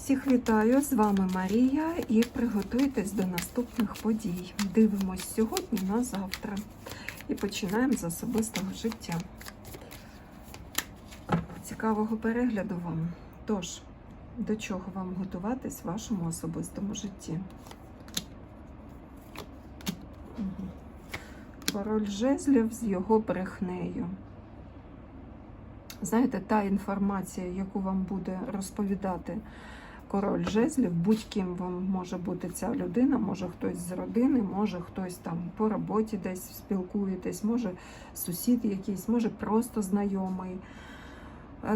Всіх вітаю! З вами Марія і приготуйтесь до наступних подій. Дивимось сьогодні на завтра і починаємо з особистого життя. Цікавого перегляду вам. Тож, до чого вам готуватись в вашому особистому житті? Король жезлів з його брехнею. Знаєте, та інформація, яку вам буде розповідати король жезлів, будь-ким вам може бути ця людина, може хтось з родини, може хтось там по роботі десь спілкуєтесь, може сусід якийсь, може просто знайомий.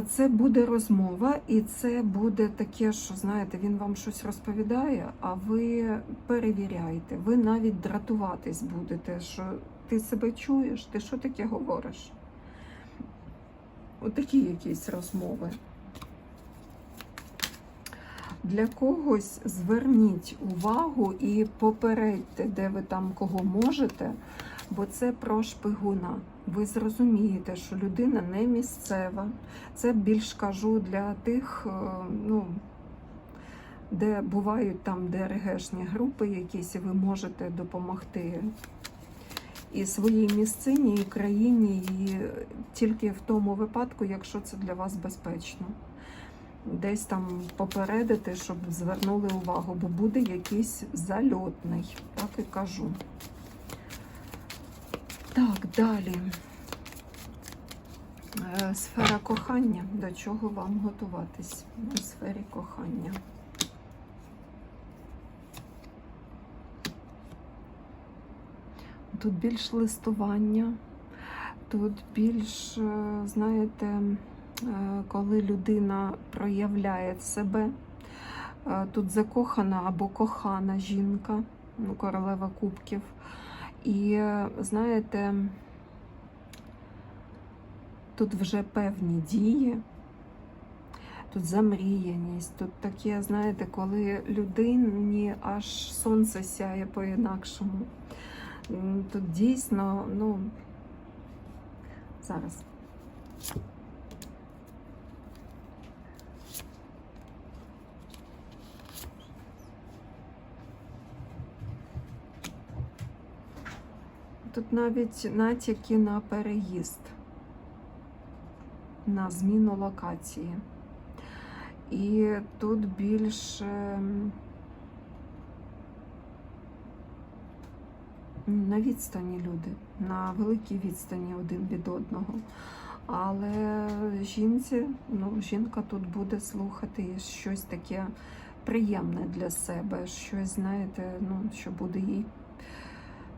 Це буде розмова, і це буде таке, що знаєте, він вам щось розповідає, а ви перевіряєте, ви навіть дратуватись будете, що ти себе чуєш, ти що таке говориш? Отакі якісь розмови. Для когось зверніть увагу і попередьте, де ви там кого можете, бо це про шпигуна. Ви зрозумієте, що людина не місцева. Це більш кажу для тих, е, ну, де бувають там ДРГшні групи якісь, і ви можете допомогти і своїй місцині, і країні, і тільки в тому випадку, якщо це для вас безпечно. Десь там попередити, щоб звернули увагу, бо буде якийсь зальотний, так і кажу. Так, далі. Е, Сфера кохання. До чого вам готуватись у сфері кохання? Тут більш листування, тут більш, е, знаєте, коли людина проявляє себе, Е, тут закохана або кохана жінка, ну, королева кубків. І е, знаєте, тут вже певні дії, тут замріяність, тут таке, знаєте, коли людині аж сонце сяє по-інакшому. Тут дійсно, ну, зараз. Тут навіть натяки на переїзд, на зміну локації. І тут більше на відстані люди, на великій відстані один від одного. Але жінці, ну, жінка тут буде слухати щось таке приємне для себе, щось, знаєте, ну, що буде їй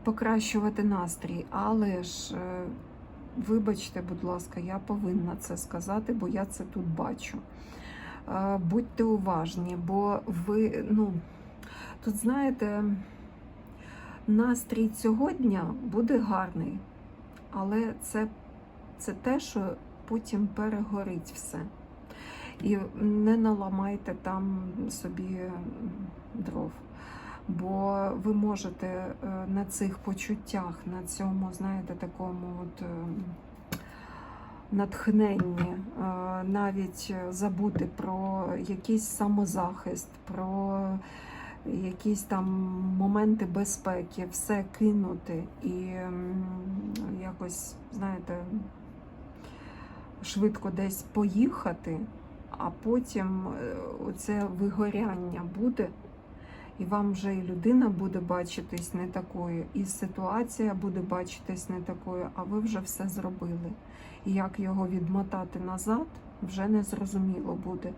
покращувати настрій. Але ж, е, вибачте, будь ласка, я повинна це сказати, бо я це тут бачу. Е, Будьте уважні, бо ви, ну, тут знаєте, настрій цього дня буде гарний, але це, це те, що потім перегорить все. І не наламайте там собі дров. Бо ви можете е, на цих почуттях, на цьому, знаєте, такому от е, натхненні е, навіть забути про якийсь самозахист, про якісь там моменти безпеки, все кинути і якось, знаєте, швидко десь поїхати, а потім е, оце вигоряння буде. І вам вже і людина буде бачитись не такою, і ситуація буде бачитись не такою, а ви вже все зробили. І як його відмотати назад, вже не зрозуміло буде.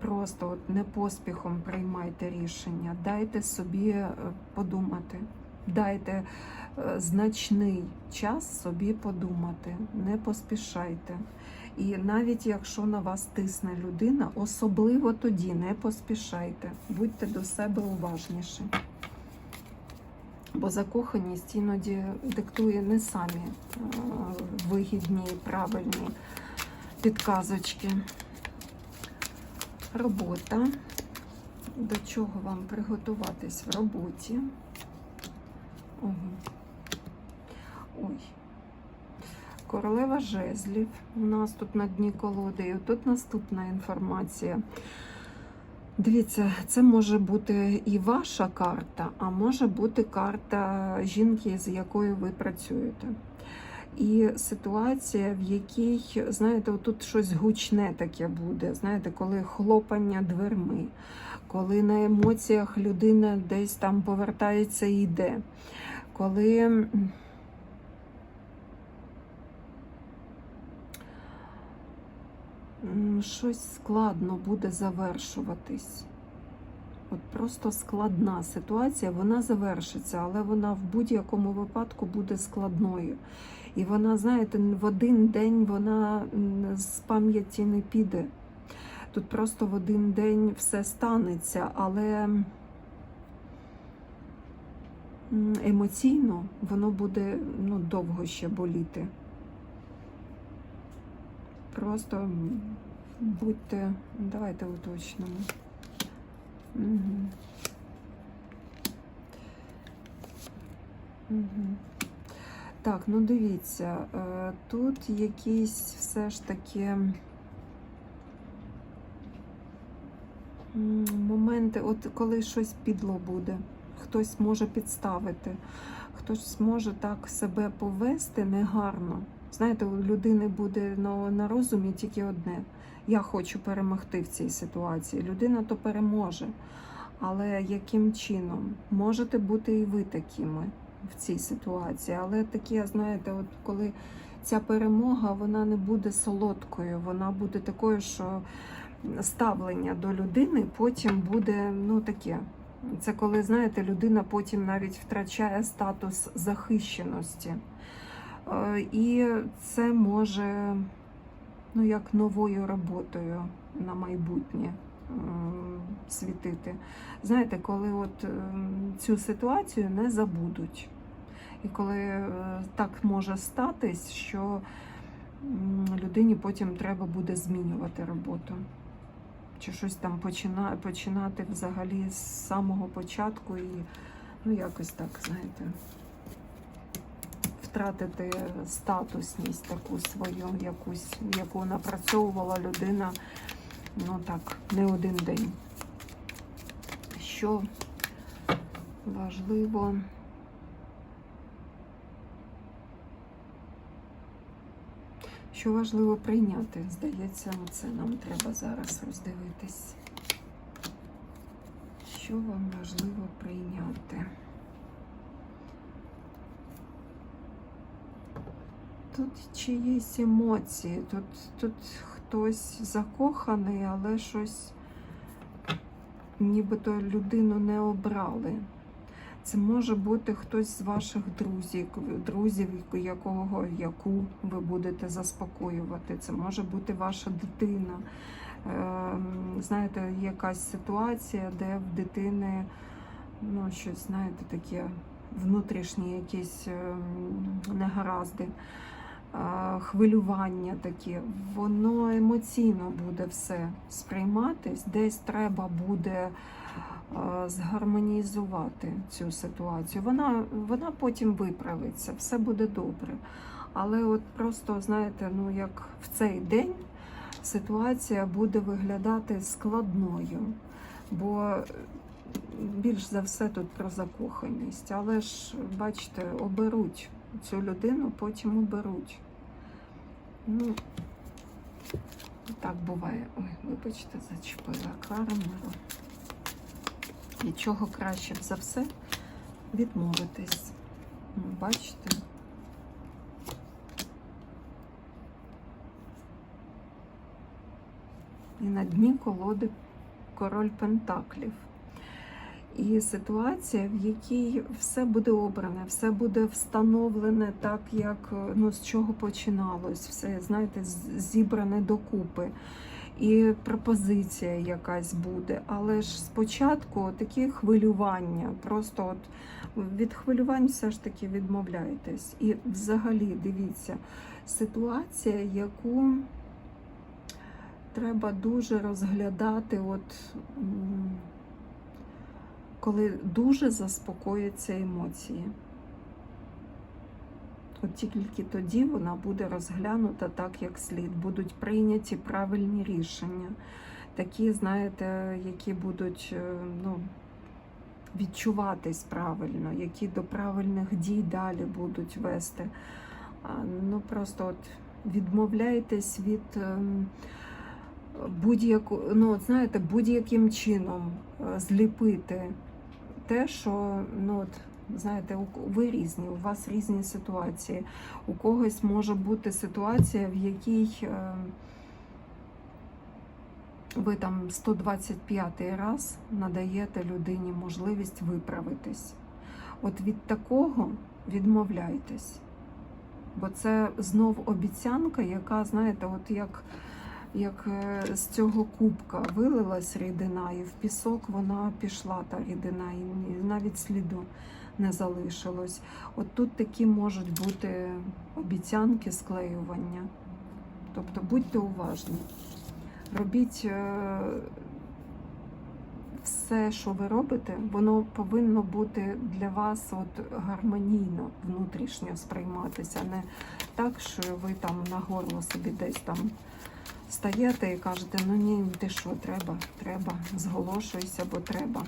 Просто от не поспіхом приймайте рішення, дайте собі е, подумати, дайте е, значний час собі подумати, не поспішайте. І навіть якщо на вас тисне людина, особливо тоді не поспішайте, будьте до себе уважніші. Бо закоханість іноді диктує не самі е, вигідні і правильні підказочки. Робота. До чого вам приготуватись в роботі? Ого. Ой. Королева жезлів. У нас тут на дні колоди. І тут наступна інформація. Дивіться, це може бути і ваша карта, а може бути карта жінки, з якою ви працюєте. І ситуація, в якій, знаєте, тут щось гучне таке буде, знаєте, коли хлопання дверми, коли на емоціях людина десь там повертається і йде, коли. Щось складно буде завершуватись. От просто складна ситуація, вона завершиться, але вона в будь-якому випадку буде складною. І вона, знаєте, в один день вона з пам'яті не піде. Тут просто в один день все станеться, але емоційно воно буде ну, довго ще боліти. Просто будьте, давайте уточнимо. Угу. Угу. Так, ну дивіться, е, тут якісь все ж таки моменти, от коли щось підло буде, хтось може підставити, хтось може так себе повести негарно. Знаєте, у людини буде на, на розумі тільки одне. Я хочу перемогти в цій ситуації. Людина то переможе. Але яким чином? Можете бути і ви такими в цій ситуації. Але таке, знаєте, от коли ця перемога вона не буде солодкою, вона буде такою, що ставлення до людини потім буде ну таке. Це коли, знаєте, людина потім навіть втрачає статус захищеності. Е, І це може ну, як новою роботою на майбутнє світити. Знаєте, коли от ем, цю ситуацію не забудуть. І коли е, так може статись, що людині потім треба буде змінювати роботу. Чи щось там почина, починати взагалі з самого початку і ну якось так, знаєте, втратити статусність таку свою, якусь, яку напрацьовувала людина, ну так, не один день. Що важливо. Що важливо прийняти, здається, це нам треба зараз роздивитись. Що вам важливо прийняти? Тут чиїсь емоції, тут, тут хтось закоханий, але щось нібито людину не обрали. Це може бути хтось з ваших друзів, друзів, якого, яку ви будете заспокоювати. Це може бути ваша дитина. Ем, Знаєте, якась ситуація, де в дитини ну, щось, знаєте, таке внутрішні якісь ем, негаразди, е, хвилювання такі. Воно емоційно буде все сприйматись, десь треба буде згармонізувати цю ситуацію. Вона, вона потім виправиться, все буде добре. Але от просто, знаєте, ну як в цей день ситуація буде виглядати складною, бо більш за все тут про закоханість. Але ж, бачите, оберуть цю людину, потім оберуть. Ну, так буває. Ой, вибачте, зачепила камеру. Нічого краще за все відмовитись. Ну, Бачите? І на дні колоди король Пентаклів. І ситуація, в якій все буде обране, все буде встановлене так, як ну, з чого починалось, все, знаєте, зібране докупи. І пропозиція якась буде. Але ж спочатку такі хвилювання. Просто от від хвилювань все ж таки відмовляйтесь. І взагалі дивіться, ситуація, яку треба дуже розглядати, от. коли дуже заспокояться емоції. От тільки тоді вона буде розглянута так, як слід, будуть прийняті правильні рішення. такі, знаєте, які будуть е, ну, відчуватись правильно, які до правильних дій далі будуть вести. Ну просто от відмовляйтесь від ем, будь-яку, ну знаєте, будь-яким чином е, зліпити те, що ну от. Знаєте, ви різні, у вас різні ситуації. У когось може бути ситуація, в якій е, ви там 125 раз надаєте людині можливість виправитись. От від такого відмовляйтесь. Бо це знов обіцянка, яка, знаєте, от як, як е, з цього кубка вилилась рідина, і в пісок вона пішла, та рідина, і навіть сліду не залишилось. От тут такі можуть бути обіцянки склеювання. Тобто будьте уважні. Робіть е, все, що ви робите, воно повинно бути для вас от гармонійно внутрішньо сприйматися. Не так, що ви там на горло собі десь там стаєте і кажете, ну ні, ти що, треба, треба, зголошуйся, бо треба.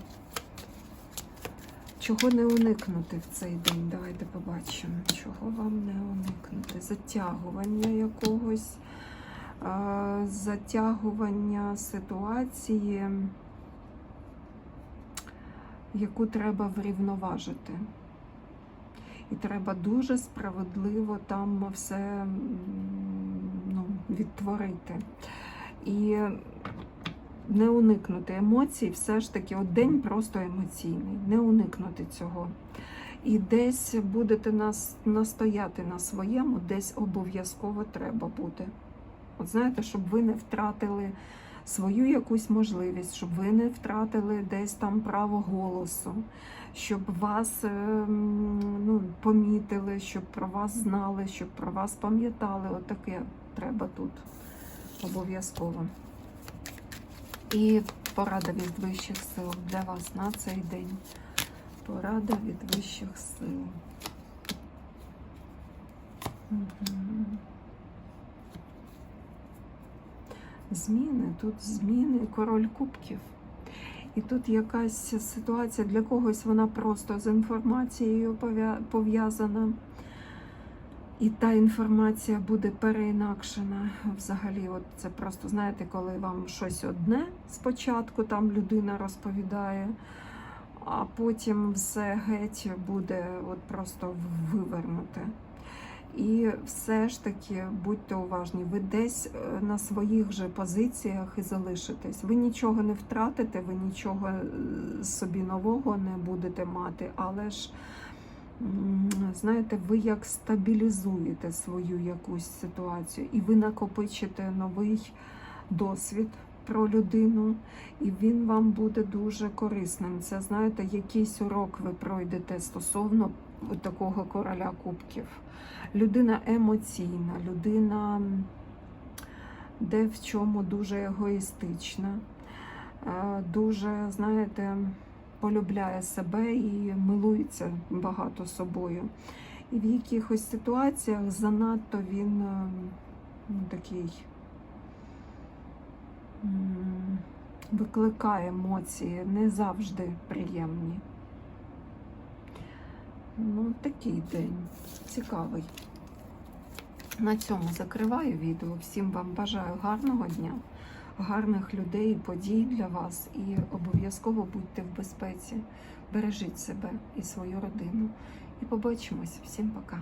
Чого не уникнути в цей день? Давайте побачимо. Чого вам не уникнути? Затягування якогось, затягування ситуації, яку треба врівноважити. І треба дуже справедливо там все ну, відтворити. І не уникнути емоцій, все ж таки, от день просто емоційний, не уникнути цього. І десь будете нас настояти на своєму, десь обов'язково треба буде. От знаєте, щоб ви не втратили свою якусь можливість, щоб ви не втратили десь там право голосу, щоб вас ем, ну, помітили, щоб про вас знали, щоб про вас пам'ятали. От таке треба тут обов'язково. І порада від вищих сил для вас на цей день. Порада від вищих сил. Мгм. Зміни, тут зміни, король кубків. І тут якась ситуація для когось вона просто з інформацією пов'я- пов'язана. І та інформація буде переінакшена. Взагалі, от це просто знаєте, коли вам щось одне спочатку там людина розповідає, а потім все геть буде от просто вивернуте. І все ж таки будьте уважні, ви десь е, на своїх же позиціях і залишитесь. Ви нічого не втратите, ви нічого е, собі нового не будете мати, але ж знаєте, ви як стабілізуєте свою якусь ситуацію, і ви накопичите новий досвід про людину, і він вам буде дуже корисним. Це знаєте, якийсь урок ви пройдете стосовно такого короля кубків. Людина емоційна, людина де в чому дуже егоїстична, е, дуже, знаєте, полюбляє себе і милується багато собою. І в якихось ситуаціях занадто він е, ну, такий викликає емоції, не завжди приємні. Ну, такий день цікавий. На цьому закриваю відео. Всім вам бажаю гарного дня, гарних людей, подій для вас. І обов'язково будьте в безпеці. Бережіть себе і свою родину. І побачимось. Всім пока.